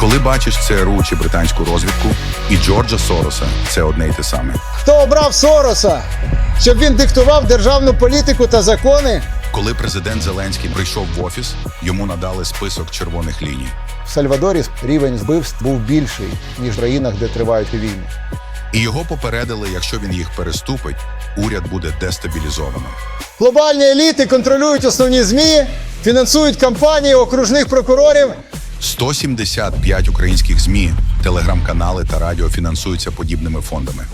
Коли бачиш ЦРУ чи британську розвідку, і Джорджа Сороса це одне й те саме. Хто обрав Сороса, щоб він диктував державну політику та закони? Коли президент Зеленський прийшов в офіс, йому надали список червоних ліній. В Сальвадорі рівень вбивств був більший, ніж в країнах, де тривають війни. І його попередили, якщо він їх переступить, уряд буде дестабілізовано. Глобальні еліти контролюють основні ЗМІ, фінансують кампанії окружних прокурорів. 175 українських ЗМІ, телеграм-канали та радіо фінансуються подібними фондами.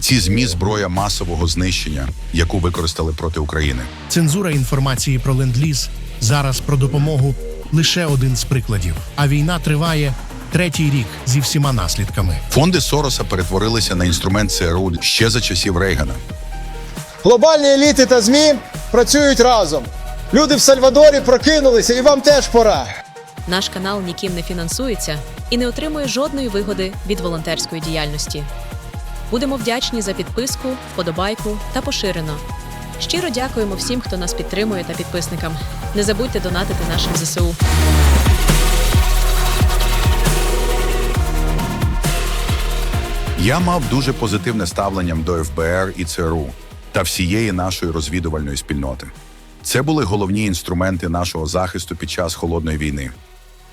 Ці ЗМІ зброя масового знищення, яку використали проти України. Цензура інформації про ленд-ліз зараз про допомогу лише один з прикладів. А війна триває третій рік зі всіма наслідками. Фонди Сороса перетворилися на інструмент ЦРУ ще за часів Рейгана. Глобальні еліти та ЗМІ працюють разом. Люди в Сальвадорі прокинулися, і вам теж пора. Наш канал ніким не фінансується і не отримує жодної вигоди від волонтерської діяльності. Будемо вдячні за підписку, вподобайку та поширено. Щиро дякуємо всім, хто нас підтримує та підписникам. Не забудьте донатити нашим ЗСУ. Я мав дуже позитивне ставленням до ФБР і ЦРУ та всієї нашої розвідувальної спільноти. Це були головні інструменти нашого захисту під час холодної війни.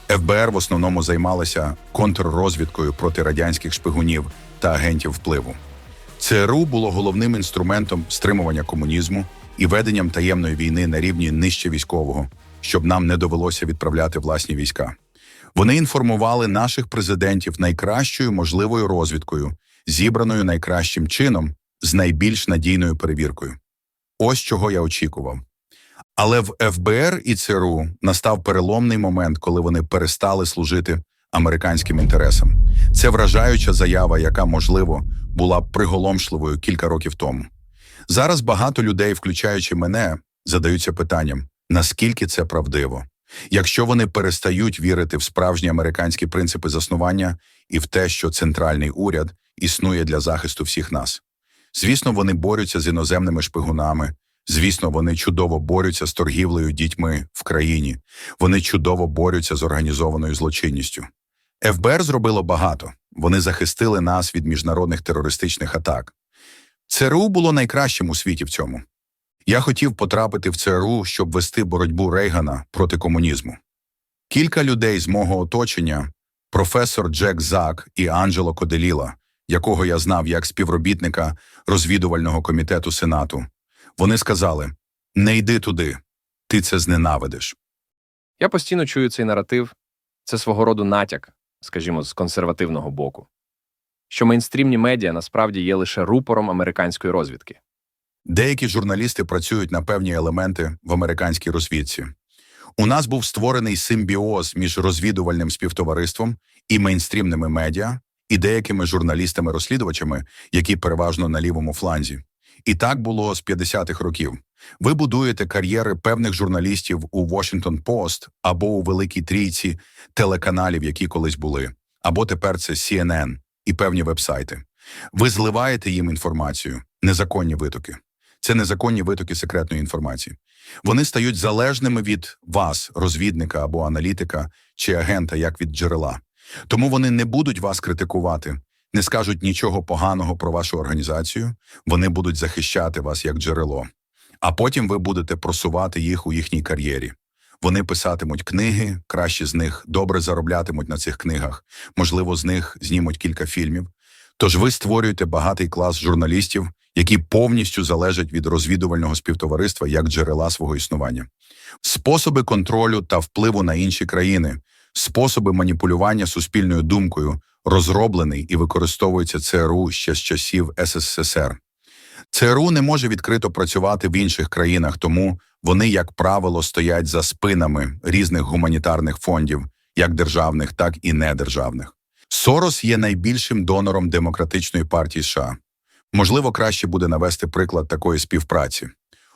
ФБР в основному займалася контррозвідкою проти радянських шпигунів та агентів впливу. ЦРУ було головним інструментом стримування комунізму і веденням таємної війни на рівні нижче військового, щоб нам не довелося відправляти власні війська. Вони інформували наших президентів найкращою можливою розвідкою, зібраною найкращим чином, з найбільш надійною перевіркою. Ось чого я очікував. Але в ФБР і ЦРУ настав переломний момент, коли вони перестали служити американським інтересам. Це вражаюча заява, яка, можливо, була приголомшливою кілька років тому. Зараз багато людей, включаючи мене, задаються питанням, наскільки це правдиво. Якщо вони перестають вірити в справжні американські принципи заснування і в те, що центральний уряд існує для захисту всіх нас. Звісно, вони борються з іноземними шпигунами. Звісно, вони чудово борються з торгівлею дітьми в країні. Вони чудово борються з організованою злочинністю. ФБР зробило багато. Вони захистили нас від міжнародних терористичних атак. ЦРУ було найкращим у світі в цьому. Я хотів потрапити в ЦРУ, щоб вести боротьбу Рейгана проти комунізму. Кілька людей з мого оточення, професор Джек Зак і Анджело Коделіла, якого я знав як співробітника розвідувального комітету Сенату, вони сказали: не йди туди, ти це зненавидиш. Я постійно чую цей наратив. Це свого роду натяк, скажімо, з консервативного боку, що мейнстрімні медіа насправді є лише рупором американської розвідки. Деякі журналісти працюють на певні елементи в американській розвідці. У нас був створений симбіоз між розвідувальним співтовариством і мейнстрімними медіа, і деякими журналістами-розслідувачами, які переважно на лівому фланзі. І так було з 50-х років. Ви будуєте кар'єри певних журналістів у Washington Post або у Великій Трійці телеканалів, які колись були, або тепер це CNN і певні вебсайти. Ви зливаєте їм інформацію, незаконні витоки. Це незаконні витоки секретної інформації. Вони стають залежними від вас, розвідника або аналітика чи агента, як від джерела. Тому вони не будуть вас критикувати, не скажуть нічого поганого про вашу організацію, вони будуть захищати вас як джерело. А потім ви будете просувати їх у їхній кар'єрі. Вони писатимуть книги, кращі з них добре зароблятимуть на цих книгах, можливо, з них знімуть кілька фільмів. Тож ви створюєте багатий клас журналістів, які повністю залежать від розвідувального співтовариства як джерела свого існування. Способи контролю та впливу на інші країни, способи маніпулювання суспільною думкою розроблений і використовується ЦРУ ще з часів СССР. ЦРУ не може відкрито працювати в інших країнах, тому вони, як правило, стоять за спинами різних гуманітарних фондів, як державних, так і недержавних. Сорос є найбільшим донором демократичної партії США. Можливо, краще буде навести приклад такої співпраці.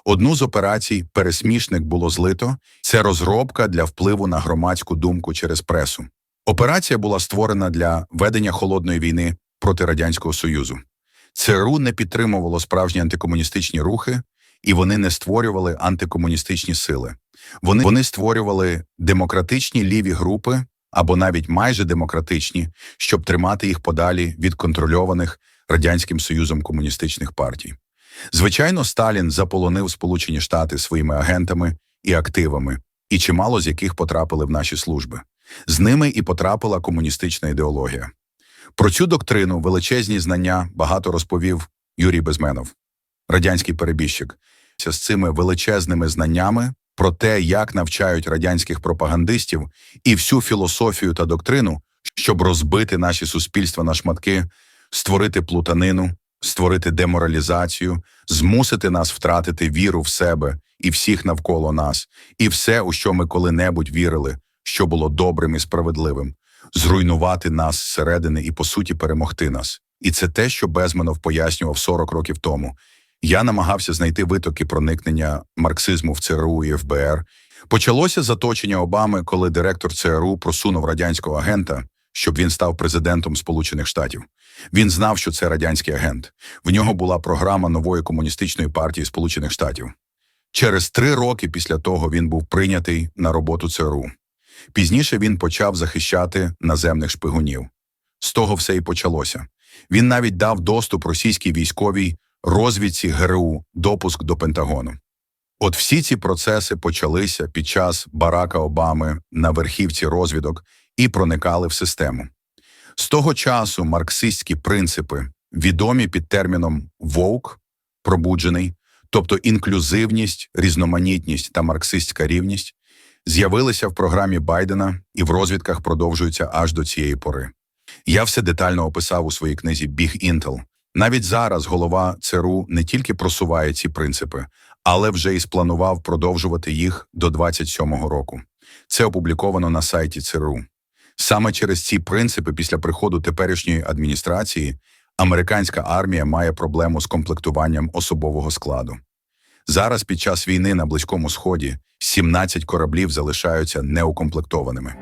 Одну з операцій пересмішник було злито. Це розробка для впливу на громадську думку через пресу. Операція була створена для ведення холодної війни проти радянського союзу. ЦРУ не підтримувало справжні антикомуністичні рухи, і вони не створювали антикомуністичні сили. Вони, вони створювали демократичні ліві групи, або навіть майже демократичні, щоб тримати їх подалі від контрольованих Радянським Союзом комуністичних партій. Звичайно, Сталін заполонив Сполучені Штати своїми агентами і активами, і чимало з яких потрапили в наші служби. З ними і потрапила комуністична ідеологія. Про цю доктрину величезні знання багато розповів Юрій Безменов, радянський перебіжчик, з цими величезними знаннями про те, як навчають радянських пропагандистів і всю філософію та доктрину, щоб розбити наші суспільства на шматки, створити плутанину, створити деморалізацію, змусити нас втратити віру в себе і всіх навколо нас, і все, у що ми коли-небудь вірили, що було добрим і справедливим, зруйнувати нас зсередини і, по суті, перемогти нас. І це те, що Безменов пояснював 40 років тому. Я намагався знайти витоки проникнення марксизму в ЦРУ і ФБР. Почалося заточення Обами, коли директор ЦРУ просунув радянського агента, щоб він став президентом Сполучених Штатів. Він знав, що це радянський агент. В нього була програма нової комуністичної партії Сполучених Штатів. Через три роки після того він був прийнятий на роботу ЦРУ. Пізніше він почав захищати наземних шпигунів. З того все і почалося. Він навіть дав доступ російській військовій розвідці ГРУ, допуск до Пентагону. От всі ці процеси почалися під час Барака Обами на верхівці розвідок і проникали в систему. З того часу марксистські принципи, відомі під терміном «воук» – пробуджений, тобто інклюзивність, різноманітність та марксистська рівність, з'явилися в програмі Байдена і в розвідках продовжуються аж до цієї пори. Я все детально описав у своїй книзі «Big Intel». Навіть зараз голова ЦРУ не тільки просуває ці принципи, але вже і спланував продовжувати їх до 27-го року. Це опубліковано на сайті ЦРУ. Саме через ці принципи після приходу теперішньої адміністрації американська армія має проблему з комплектуванням особового складу. Зараз під час війни на Близькому Сході 17 кораблів залишаються неукомплектованими.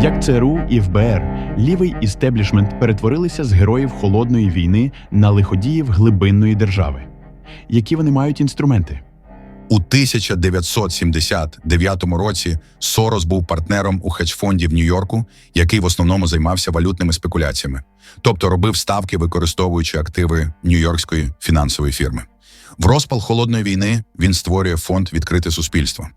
Як ЦРУ і ФБР, лівий істеблішмент перетворилися з героїв холодної війни на лиходіїв глибинної держави. Які вони мають інструменти? У 1979 році Сорос був партнером у хедж-фонді в Нью-Йорку, який в основному займався валютними спекуляціями, тобто робив ставки, використовуючи активи нью-йоркської фінансової фірми. В розпал холодної війни він створює фонд Відкрите суспільство.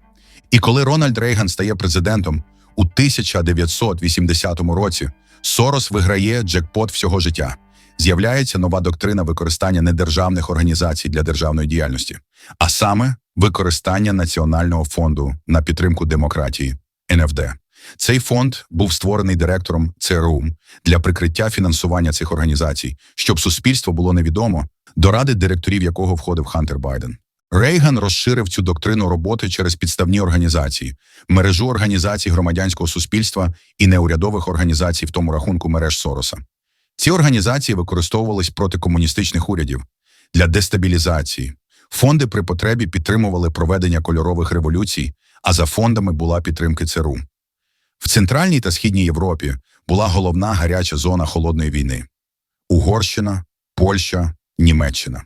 І коли Рональд Рейган стає президентом у 1980 році, Сорос виграє джекпот всього життя. З'являється нова доктрина використання недержавних організацій для державної діяльності, а саме використання Національного фонду на підтримку демократії НФД. Цей фонд був створений директором ЦРУ для прикриття фінансування цих організацій, щоб суспільство було невідомо, до ради директорів якого входив Хантер Байден. Рейган розширив цю доктрину роботи через підставні організації, мережу організацій громадянського суспільства і неурядових організацій, в тому рахунку мереж Сороса. Ці організації використовувались проти комуністичних урядів для дестабілізації. Фонди при потребі підтримували проведення кольорових революцій, а за фондами була підтримки ЦРУ. В Центральній та Східній Європі була головна гаряча зона холодної війни: Угорщина, Польща, Німеччина.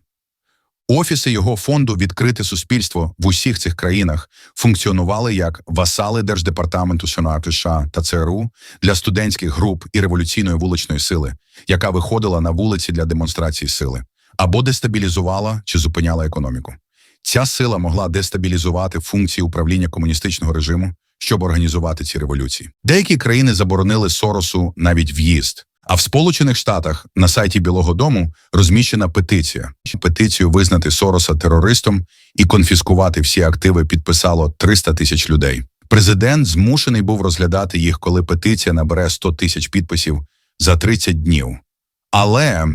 Офіси його фонду Відкрите суспільство в усіх цих країнах функціонували як васали Держдепартаменту Сенату США та ЦРУ для студентських груп і революційної вуличної сили, яка виходила на вулиці для демонстрації сили, або дестабілізувала чи зупиняла економіку. Ця сила могла дестабілізувати функції управління комуністичного режиму, щоб організувати ці революції. Деякі країни заборонили Соросу навіть в'їзд. А в Сполучених Штатах на сайті Білого Дому розміщена петиція. Петицію визнати Сороса терористом і конфіскувати всі активи підписало 300 тисяч людей. Президент змушений був розглядати їх, коли петиція набере 100 тисяч підписів за 30 днів. Але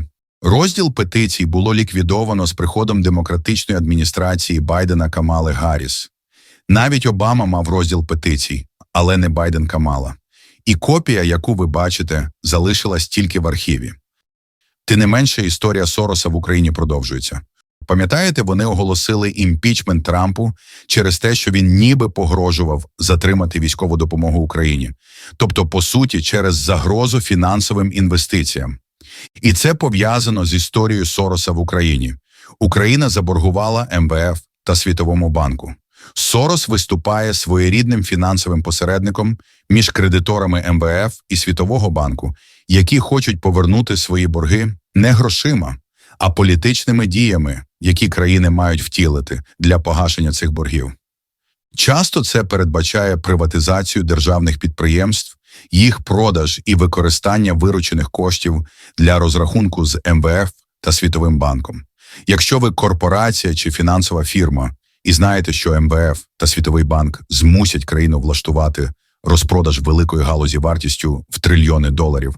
розділ петицій було ліквідовано з приходом демократичної адміністрації Байдена Камали Гарріс. Навіть Обама мав розділ петицій, але не Байден Камала. І копія, яку ви бачите, залишилась тільки в архіві. Тим не менше, історія Сороса в Україні продовжується. Пам'ятаєте, вони оголосили імпічмент Трампу через те, що він ніби погрожував затримати військову допомогу Україні, тобто, по суті, через загрозу фінансовим інвестиціям. І це пов'язано з історією Сороса в Україні. Україна заборгувала МВФ та Світовому банку. Сорос виступає своєрідним фінансовим посередником між кредиторами МВФ і Світового банку, які хочуть повернути свої борги не грошима, а політичними діями, які країни мають втілити для погашення цих боргів. Часто це передбачає приватизацію державних підприємств, їх продаж і використання виручених коштів для розрахунку з МВФ та Світовим банком. Якщо ви корпорація чи фінансова фірма і знаєте, що МВФ та Світовий банк змусять країну влаштувати розпродаж великої галузі вартістю в трильйони доларів,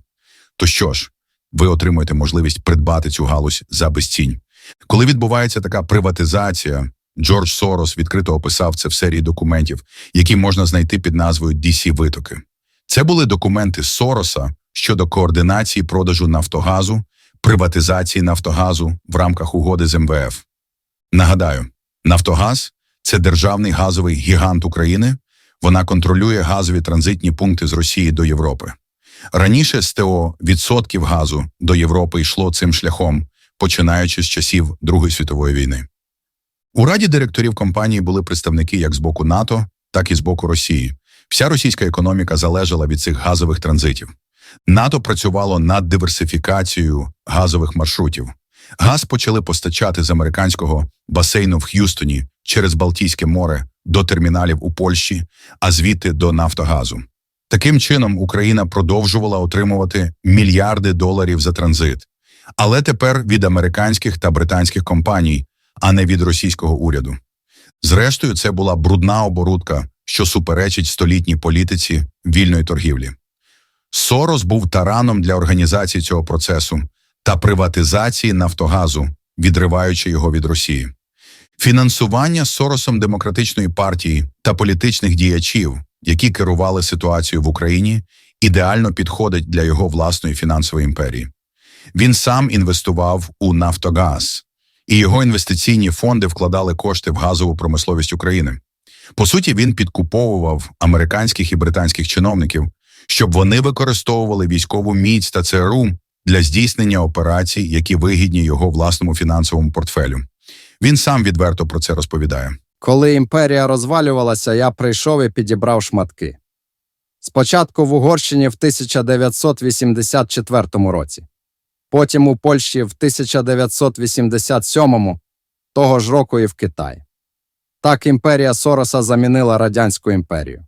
то що ж, ви отримуєте можливість придбати цю галузь за безцінь. Коли відбувається така приватизація, Джордж Сорос відкрито описав це в серії документів, які можна знайти під назвою DC витоки. Це були документи Сороса щодо координації продажу Нафтогазу, приватизації Нафтогазу в рамках угоди з МВФ. Нагадаю, Нафтогаз це державний газовий гігант України. Вона контролює газові транзитні пункти з Росії до Європи. Раніше СТО відсотків газу до Європи йшло цим шляхом, починаючи з часів Другої світової війни. У раді директорів компанії були представники як з боку НАТО, так і з боку Росії. Вся російська економіка залежала від цих газових транзитів. НАТО працювало над диверсифікацією газових маршрутів. Газ почали постачати з американського басейну в Х'юстоні через Балтійське море до терміналів у Польщі, а звідти до Нафтогазу. Таким чином Україна продовжувала отримувати мільярди доларів за транзит, але тепер від американських та британських компаній, а не від російського уряду. Зрештою, це була брудна оборудка, що суперечить столітній політиці вільної торгівлі. Сорос був тараном для організації цього процесу та приватизації Нафтогазу, відриваючи його від Росії. Фінансування Соросом демократичної партії та політичних діячів, які керували ситуацією в Україні, ідеально підходить для його власної фінансової імперії. Він сам інвестував у Нафтогаз, і його інвестиційні фонди вкладали кошти в газову промисловість України. По суті, він підкуповував американських і британських чиновників, щоб вони використовували військову міць та ЦРУ для здійснення операцій, які вигідні його власному фінансовому портфелю. Він сам відверто про це розповідає. Коли імперія розвалювалася, я прийшов і підібрав шматки. Спочатку в Угорщині в 1984 році, потім у Польщі в 1987, того ж року і в Китаї. Так імперія Сороса замінила Радянську імперію.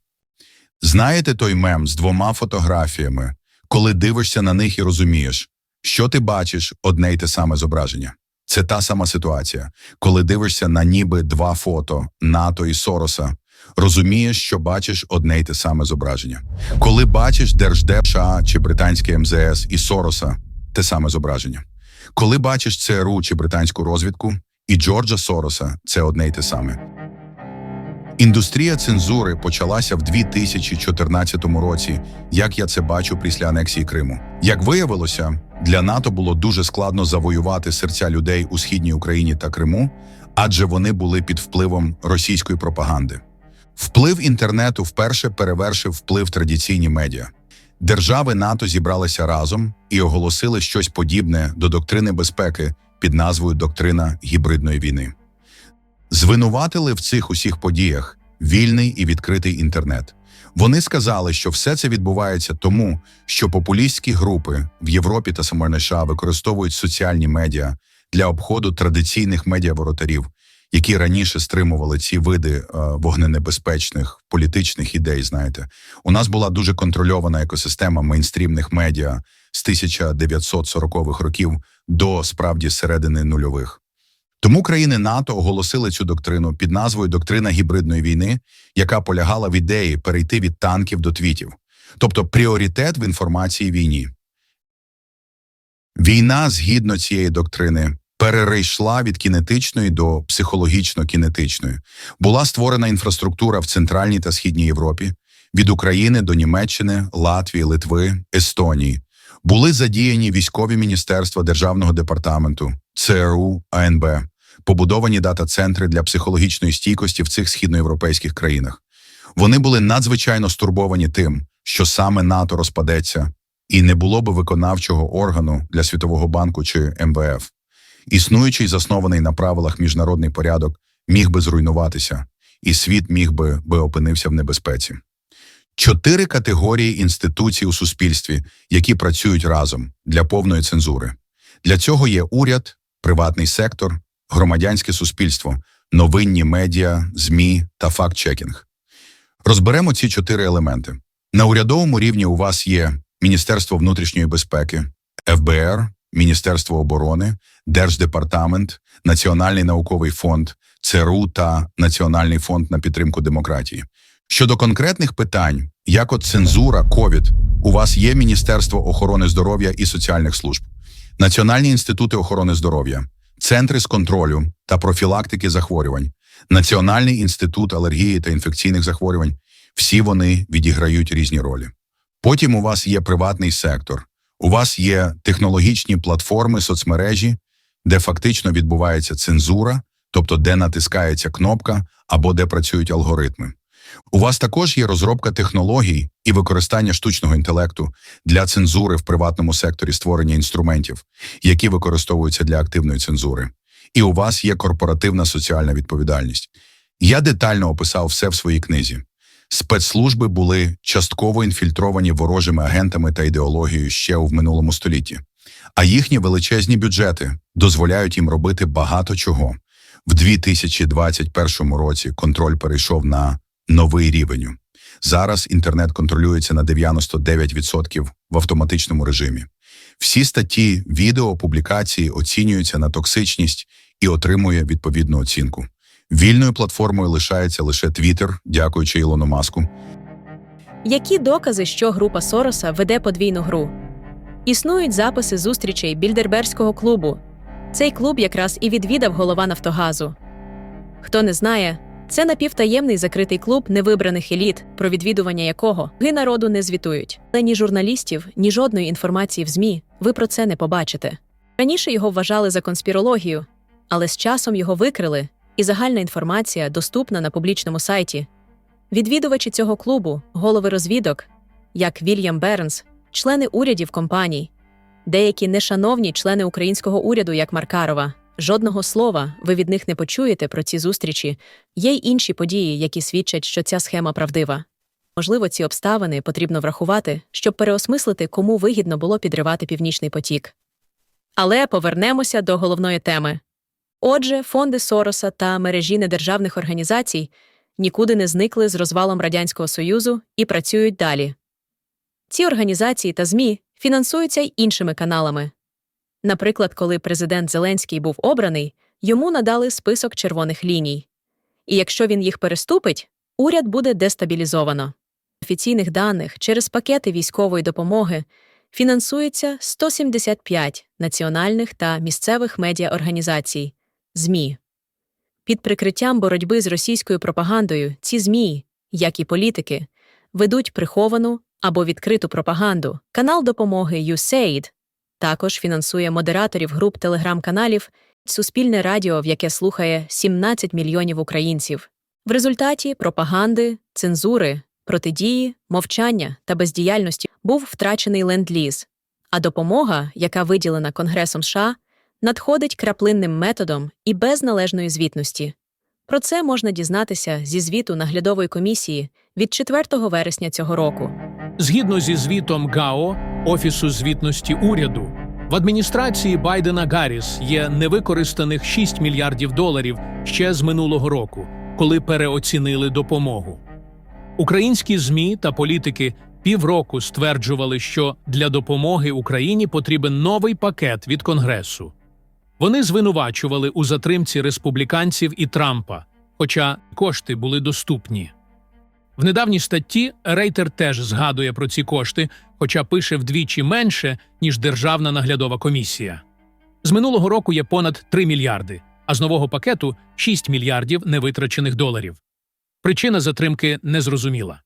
Знаєте той мем з двома фотографіями, коли дивишся на них і розумієш, що ти бачиш одне й те саме зображення. Це та сама ситуація, коли дивишся на ніби два фото НАТО і Сороса, розумієш, що бачиш одне й те саме зображення. Коли бачиш Держдеп США чи британське МЗС і Сороса, те саме зображення. Коли бачиш ЦРУ чи британську розвідку і Джорджа Сороса, це одне й те саме. Індустрія цензури почалася в 2014 році, як я це бачу після анексії Криму. Як виявилося, для НАТО було дуже складно завоювати серця людей у східній Україні та Криму, адже вони були під впливом російської пропаганди. Вплив інтернету вперше перевершив вплив традиційні медіа. Держави НАТО зібралися разом і оголосили щось подібне до доктрини безпеки під назвою Доктрина гібридної війни. Звинуватили в цих усіх подіях вільний і відкритий інтернет. Вони сказали, що все це відбувається тому, що популістські групи в Європі та самої США використовують соціальні медіа для обходу традиційних медіаворотарів, які раніше стримували ці види е, вогненебезпечних політичних ідей. Знаєте, у нас була дуже контрольована екосистема мейнстрімних медіа з 1940-х років до справді середини нульових. Тому країни НАТО оголосили цю доктрину під назвою Доктрина гібридної війни, яка полягала в ідеї перейти від танків до твітів, тобто пріоритет в інформації війні. Війна, згідно цієї доктрини, перейшла від кінетичної до психологічно-кінетичної. Була створена інфраструктура в Центральній та Східній Європі, від України до Німеччини, Латвії, Литви, Естонії. Були задіяні військові міністерства Державного департаменту, ЦРУ, АНБ, побудовані дата-центри для психологічної стійкості в цих східноєвропейських країнах. Вони були надзвичайно стурбовані тим, що саме НАТО розпадеться, і не було би виконавчого органу для Світового банку чи МВФ. Існуючий заснований на правилах міжнародний порядок міг би зруйнуватися, і світ міг би, би опинився в небезпеці. Чотири категорії інституцій у суспільстві, які працюють разом для повної цензури. Для цього є уряд, приватний сектор, громадянське суспільство, новинні медіа, ЗМІ та факт-чекінг. Розберемо ці чотири елементи. На урядовому рівні у вас є Міністерство внутрішньої безпеки, ФБР, Міністерство оборони, Держдепартамент, Національний науковий фонд, ЦРУ та Національний фонд на підтримку демократії. Щодо конкретних питань, як от цензура, ковід, у вас є Міністерство охорони здоров'я і соціальних служб, Національні інститути охорони здоров'я, центри з контролю та профілактики захворювань, Національний інститут алергії та інфекційних захворювань. Всі вони відіграють різні ролі. Потім у вас є приватний сектор, у вас є технологічні платформи, соцмережі, де фактично відбувається цензура, тобто де натискається кнопка або де працюють алгоритми. У вас також є розробка технологій і використання штучного інтелекту для цензури в приватному секторі створення інструментів, які використовуються для активної цензури. І у вас є корпоративна соціальна відповідальність. Я детально описав все в своїй книзі. Спецслужби були частково інфільтровані ворожими агентами та ідеологією ще у минулому столітті, а їхні величезні бюджети дозволяють їм робити багато чого. В 2021 році контроль перейшов на новий рівень. Зараз інтернет контролюється на 99% в автоматичному режимі. Всі статті, відео, публікації оцінюються на токсичність і отримує відповідну оцінку. Вільною платформою лишається лише Twitter, дякуючи Ілону Маску. Які докази, що група Сороса веде подвійну гру? Існують записи зустрічей Більдерберського клубу. Цей клуб якраз і відвідав голова Нафтогазу. Хто не знає, це напівтаємний закритий клуб невибраних еліт, про відвідування якого ги народу не звітують. Але ні журналістів, ні жодної інформації в ЗМІ ви про це не побачите. Раніше його вважали за конспірологію, але з часом його викрили, і загальна інформація доступна на публічному сайті. Відвідувачі цього клубу, голови розвідок, як Вільям Бернс, члени урядів компаній, деякі нешановні члени українського уряду, як Маркарова. Жодного слова ви від них не почуєте про ці зустрічі. Є й інші події, які свідчать, що ця схема правдива. Можливо, ці обставини потрібно врахувати, щоб переосмислити, кому вигідно було підривати північний потік. Але повернемося до головної теми. Отже, фонди Сороса та мережі недержавних організацій нікуди не зникли з розвалом Радянського Союзу і працюють далі. Ці організації та ЗМІ фінансуються й іншими каналами. Наприклад, коли президент Зеленський був обраний, йому надали список червоних ліній. І якщо він їх переступить, уряд буде дестабілізовано. Офіційних даних через пакети військової допомоги фінансується 175 національних та місцевих медіаорганізацій ЗМІ. Під прикриттям боротьби з російською пропагандою ці ЗМІ, як і політики, ведуть приховану або відкриту пропаганду. Канал допомоги USAID також фінансує модераторів груп телеграм-каналів Суспільне радіо, в яке слухає 17 мільйонів українців. В результаті пропаганди, цензури, протидії, мовчання та бездіяльності був втрачений ленд-ліз, а допомога, яка виділена Конгресом США, надходить краплинним методом і без належної звітності. Про це можна дізнатися зі звіту наглядової комісії від 4 вересня цього року. Згідно зі звітом ГАО Офісу звітності уряду, в адміністрації Байдена Гарріс є невикористаних 6 мільярдів доларів ще з минулого року, коли переоцінили допомогу. Українські ЗМІ та політики півроку стверджували, що для допомоги Україні потрібен новий пакет від Конгресу. Вони звинувачували у затримці республіканців і Трампа, хоча кошти були доступні. В недавній статті Рейтер теж згадує про ці кошти, хоча пише вдвічі менше, ніж Державна наглядова комісія. З минулого року є понад 3 мільярди, а з нового пакету 6 мільярдів невитрачених доларів. Причина затримки незрозуміла.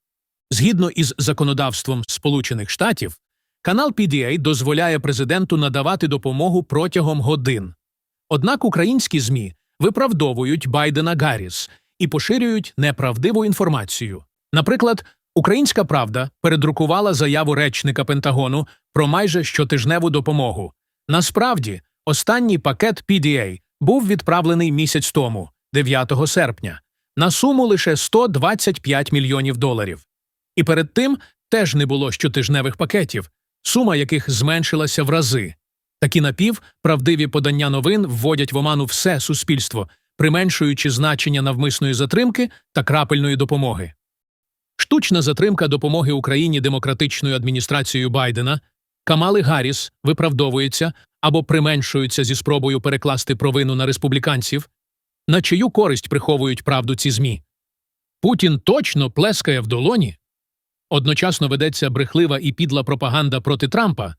Згідно із законодавством Сполучених Штатів, канал PDA дозволяє президенту надавати допомогу протягом годин. Однак українські ЗМІ виправдовують Байдена Гарріс і поширюють неправдиву інформацію. Наприклад, Українська Правда передрукувала заяву речника Пентагону про майже щотижневу допомогу. Насправді, останній пакет PDA був відправлений місяць тому, 9 серпня. на суму лише 125 мільйонів доларів. І перед тим теж не було щотижневих пакетів, сума яких зменшилася в рази. Такі напівправдиві подання новин вводять в оману все суспільство, применшуючи значення навмисної затримки та крапельної допомоги. Штучна затримка допомоги Україні демократичною адміністрацією Байдена Камали Гарріс виправдовується або применшується зі спробою перекласти провину на республіканців, на чию користь приховують правду ці ЗМІ. Путін точно плескає в долоні. Одночасно ведеться брехлива і підла пропаганда проти Трампа.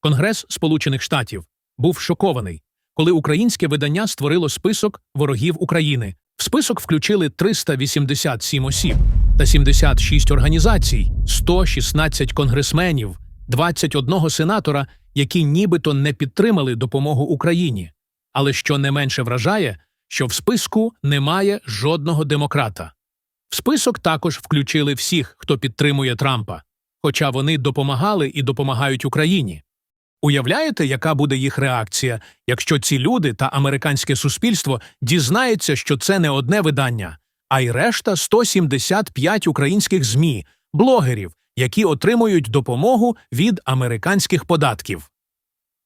Конгрес Сполучених Штатів був шокований, коли українське видання створило список ворогів України. Список включили 387 осіб та 76 організацій, 116 конгресменів, 21 сенатора, які нібито не підтримали допомогу Україні. Але що не менше вражає, що в списку немає жодного демократа. В список також включили всіх, хто підтримує Трампа, хоча вони допомагали і допомагають Україні. Уявляєте, яка буде їх реакція, якщо ці люди та американське суспільство дізнається, що це не одне видання, а й решта 175 українських ЗМІ, блогерів, які отримують допомогу від американських податків.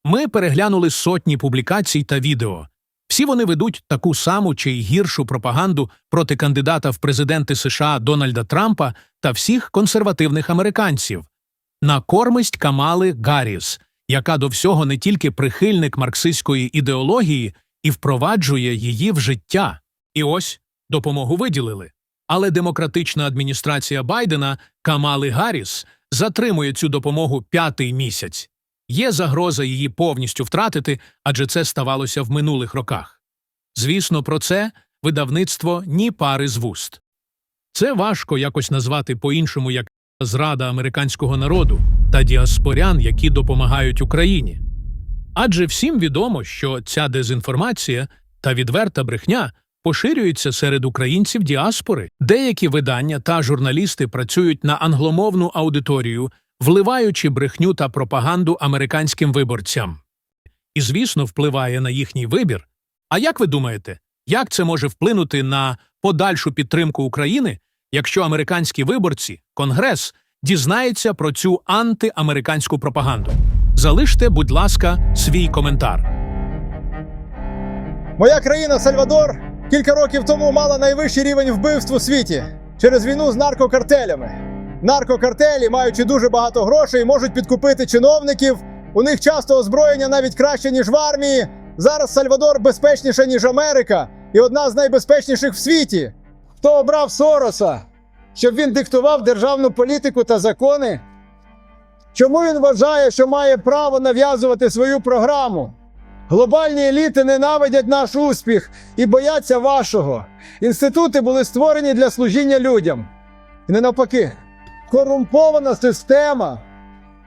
Ми переглянули сотні публікацій та відео. Всі вони ведуть таку саму чи й гіршу пропаганду проти кандидата в президенти США Дональда Трампа та всіх консервативних американців. На кормисть Камали Гарріс, яка до всього не тільки прихильник марксистської ідеології і впроваджує її в життя. І ось допомогу виділили. Але демократична адміністрація Байдена Камали Гарріс затримує цю допомогу п'ятий місяць. Є загроза її повністю втратити, адже це ставалося в минулих роках. Звісно, про це видавництво ні пари з вуст. Це важко якось назвати по-іншому як зрада американського народу та діаспорян, які допомагають Україні. Адже всім відомо, що ця дезінформація та відверта брехня поширюються серед українців діаспори. Деякі видання та журналісти працюють на англомовну аудиторію, вливаючи брехню та пропаганду американським виборцям. І, звісно, впливає на їхній вибір. А як ви думаєте, як це може вплинути на подальшу підтримку України, якщо американські виборці, Конгрес, дізнається про цю антиамериканську пропаганду? Залиште, будь ласка, свій коментар. Моя країна Сальвадор кілька років тому мала найвищий рівень вбивств у світі через війну з наркокартелями. Наркокартелі, маючи дуже багато грошей, можуть підкупити чиновників. У них часто озброєння навіть краще, ніж в армії. Зараз Сальвадор безпечніша, ніж Америка, і одна з найбезпечніших в світі. Хто обрав Сороса, щоб він диктував державну політику та закони? Чому він вважає, що має право нав'язувати свою програму? Глобальні еліти ненавидять наш успіх і бояться вашого. Інститути були створені для служіння людям. І не навпаки, корумпована система,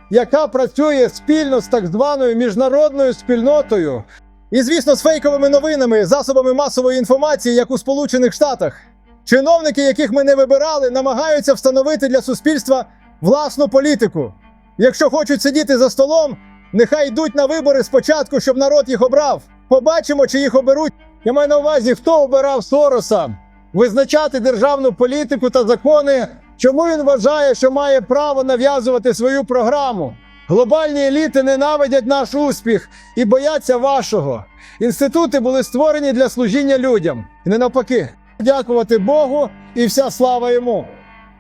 яка працює спільно з так званою міжнародною спільнотою, і, звісно, з фейковими новинами, засобами масової інформації, як у Сполучених Штатах. Чиновники, яких ми не вибирали, намагаються встановити для суспільства власну політику. Якщо хочуть сидіти за столом, нехай йдуть на вибори спочатку, щоб народ їх обрав. Побачимо, чи їх оберуть. Я маю на увазі, хто обирав Сороса визначати державну політику та закони. Чому він вважає, що має право нав'язувати свою програму? Глобальні еліти ненавидять наш успіх і бояться вашого. Інститути були створені для служіння людям. І не навпаки. Дякувати Богу і вся слава йому.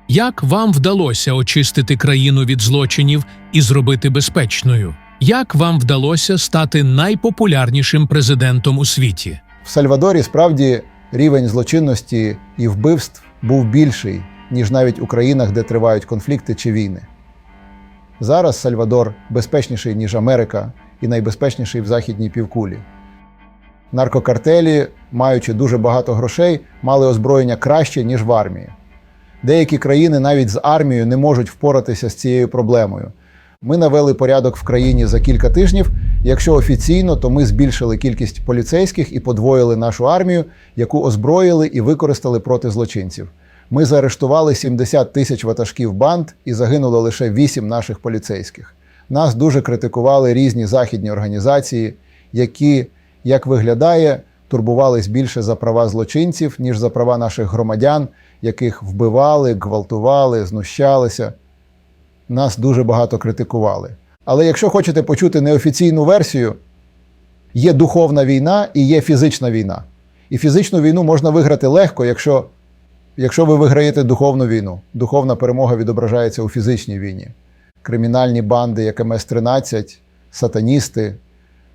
Як вам вдалося очистити країну від злочинів і зробити безпечною? Як вам вдалося стати найпопулярнішим президентом у світі? В Сальвадорі справді рівень злочинності і вбивств був більший, ніж навіть у країнах, де тривають конфлікти чи війни. Зараз Сальвадор безпечніший, ніж Америка, і найбезпечніший в західній півкулі. Наркокартелі, маючи дуже багато грошей, мали озброєння краще, ніж в армії. Деякі країни навіть з армією не можуть впоратися з цією проблемою. Ми навели порядок в країні за кілька тижнів. Якщо офіційно, то ми збільшили кількість поліцейських і подвоїли нашу армію, яку озброїли і використали проти злочинців. Ми заарештували 70 тисяч ватажків банд і загинуло лише 8 наших поліцейських. Нас дуже критикували різні західні організації, які, як виглядає, турбувались більше за права злочинців, ніж за права наших громадян, яких вбивали, гвалтували, знущалися. Нас дуже багато критикували. Але якщо хочете почути неофіційну версію, є духовна війна і є фізична війна. І фізичну війну можна виграти легко, якщо, якщо ви виграєте духовну війну. Духовна перемога відображається у фізичній війні. Кримінальні банди, як МС-13, сатаністи,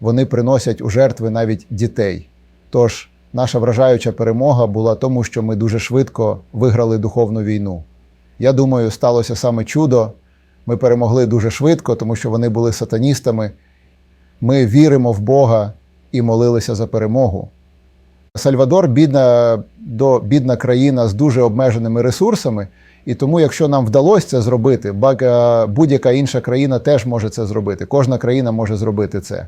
вони приносять у жертви навіть дітей. Тож наша вражаюча перемога була тому, що ми дуже швидко виграли духовну війну. Я думаю, сталося саме чудо. Ми перемогли дуже швидко, тому що вони були сатаністами. Ми віримо в Бога і молилися за перемогу. Сальвадор бідна, до, бідна країна з дуже обмеженими ресурсами, і тому, якщо нам вдалося це зробити, будь-яка інша країна теж може це зробити. Кожна країна може зробити це.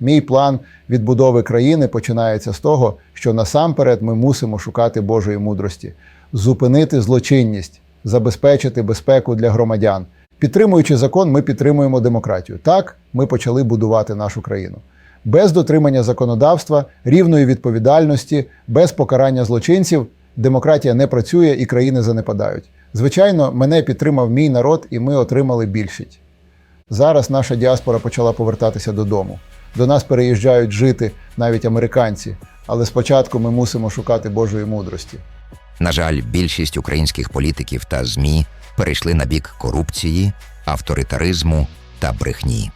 Мій план відбудови країни починається з того, що насамперед ми мусимо шукати Божої мудрості, зупинити злочинність, забезпечити безпеку для громадян. Підтримуючи закон, ми підтримуємо демократію. Так, ми почали будувати нашу країну. Без дотримання законодавства, рівної відповідальності, без покарання злочинців демократія не працює і країни занепадають. Звичайно, мене підтримав мій народ, і ми отримали більшість. Зараз наша діаспора почала повертатися додому. До нас переїжджають жити навіть американці, але спочатку ми мусимо шукати Божої мудрості. На жаль, більшість українських політиків та ЗМІ перейшли на бік корупції, авторитаризму та брехні.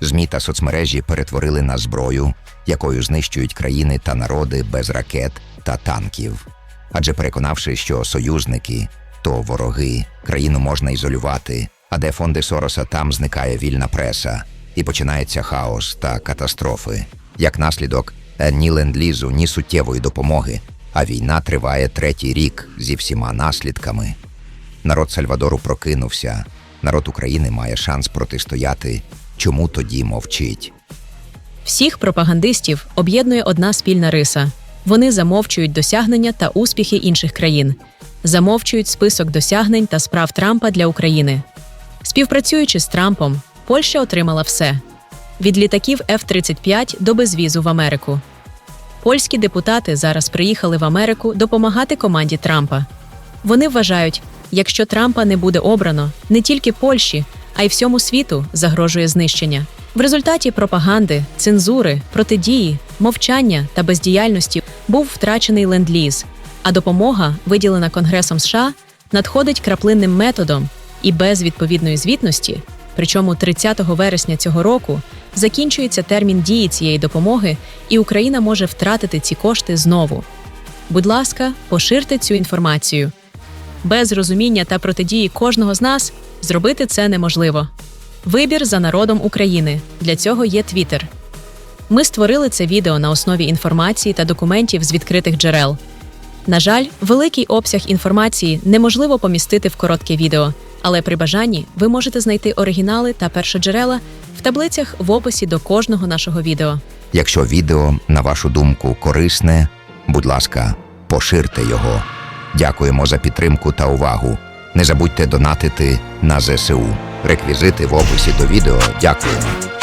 ЗМІ та соцмережі перетворили на зброю, якою знищують країни та народи без ракет та танків. Адже переконавши, що союзники то вороги, країну можна ізолювати, а де фонди Сороса, там зникає вільна преса, і починається хаос та катастрофи. Як наслідок, ні ленд-лізу, ні суттєвої допомоги, а війна триває третій рік зі всіма наслідками. Народ Сальвадору прокинувся. Народ України має шанс протистояти. Чому тоді мовчить? Всіх пропагандистів об'єднує одна спільна риса: вони замовчують досягнення та успіхи інших країн, замовчують список досягнень та справ Трампа для України. Співпрацюючи з Трампом, Польща отримала все: від літаків F-35 до безвізу в Америку. Польські депутати зараз приїхали в Америку допомагати команді Трампа. Вони вважають, якщо Трампа не буде обрано, не тільки Польщі, а й всьому світу загрожує знищення. В результаті пропаганди, цензури, протидії, мовчання та бездіяльності був втрачений ленд-ліз, а допомога, виділена Конгресом США, надходить краплинним методом і без відповідної звітності. Причому 30 вересня цього року закінчується термін дії цієї допомоги, і Україна може втратити ці кошти знову. Будь ласка, поширте цю інформацію. Без розуміння та протидії кожного з нас зробити це неможливо. Вибір за народом України. Для цього є Твіттер. Ми створили це відео на основі інформації та документів з відкритих джерел. На жаль, великий обсяг інформації неможливо помістити в коротке відео, але при бажанні ви можете знайти оригінали та першоджерела в таблицях в описі до кожного нашого відео. Якщо відео, на вашу думку, корисне, будь ласка, поширте його. Дякуємо за підтримку та увагу. Не забудьте донатити на ЗСУ. Реквізити в описі до відео. Дякуємо.